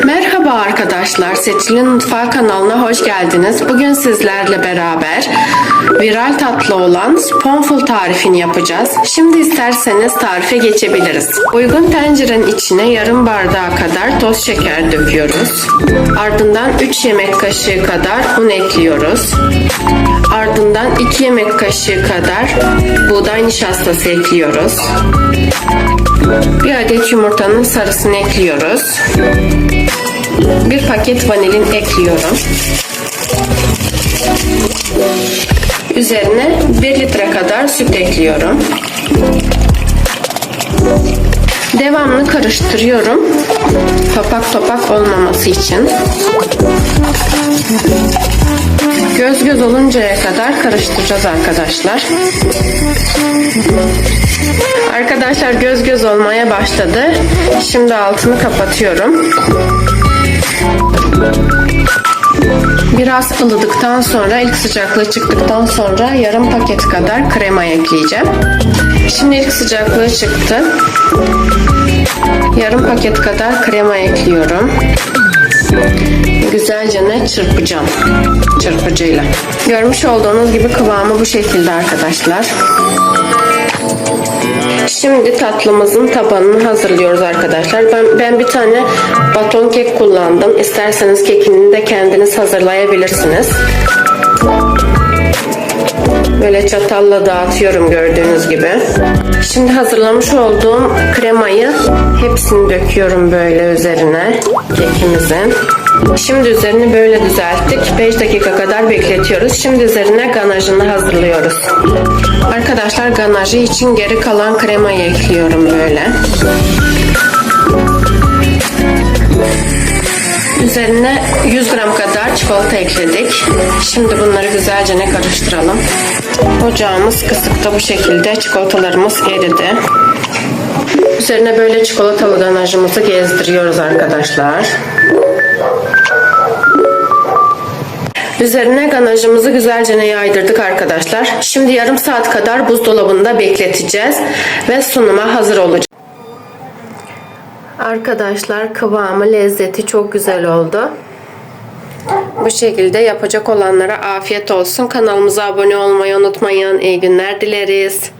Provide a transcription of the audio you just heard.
Merhaba arkadaşlar, Seçil'in Mutfağı kanalına hoş geldiniz. Bugün sizlerle beraber viral tatlı olan sponful tarifini yapacağız. Şimdi isterseniz tarife geçebiliriz. Uygun tencerenin içine yarım bardağı kadar toz şeker döküyoruz. Ardından 3 yemek kaşığı kadar un ekliyoruz. Ardından 2 yemek kaşığı kadar buğday nişastası ekliyoruz. Bir adet yumurtanın sarısını ekliyoruz. Paket vanilin ekliyorum. Üzerine 1 litre kadar süt ekliyorum. Devamlı karıştırıyorum. Topak topak olmaması için. Göz göz oluncaya kadar karıştıracağız arkadaşlar. Arkadaşlar göz göz olmaya başladı. Şimdi altını kapatıyorum. Biraz ılıdıktan sonra ilk sıcaklığı çıktıktan sonra yarım paket kadar krema ekleyeceğim. Şimdi ilk sıcaklığı çıktı. Yarım paket kadar krema ekliyorum. Güzelce ne çırpacağım çırpıcıyla. Görmüş olduğunuz gibi kıvamı bu şekilde arkadaşlar. Şimdi tatlımızın tabanını hazırlıyoruz arkadaşlar. Ben, ben bir tane baton kek kullandım. İsterseniz kekini de kendiniz hazırlayabilirsiniz. Böyle çatalla dağıtıyorum gördüğünüz gibi. Şimdi hazırlamış olduğum kremayı hepsini döküyorum böyle üzerine kekimizin. Şimdi üzerini böyle düzelttik. 5 dakika kadar bekletiyoruz. Şimdi üzerine ganajını hazırlıyoruz. Arkadaşlar ganajı için geri kalan kremayı ekliyorum böyle. Üzerine 100 gram kadar çikolata ekledik. Şimdi bunları güzelce ne karıştıralım. Ocağımız kısıkta bu şekilde çikolatalarımız eridi. Üzerine böyle çikolatalı ganajımızı gezdiriyoruz arkadaşlar. Üzerine ganajımızı güzelce yaydırdık arkadaşlar. Şimdi yarım saat kadar buzdolabında bekleteceğiz ve sunuma hazır olacak. Arkadaşlar kıvamı lezzeti çok güzel oldu. Bu şekilde yapacak olanlara afiyet olsun. Kanalımıza abone olmayı unutmayın. İyi günler dileriz.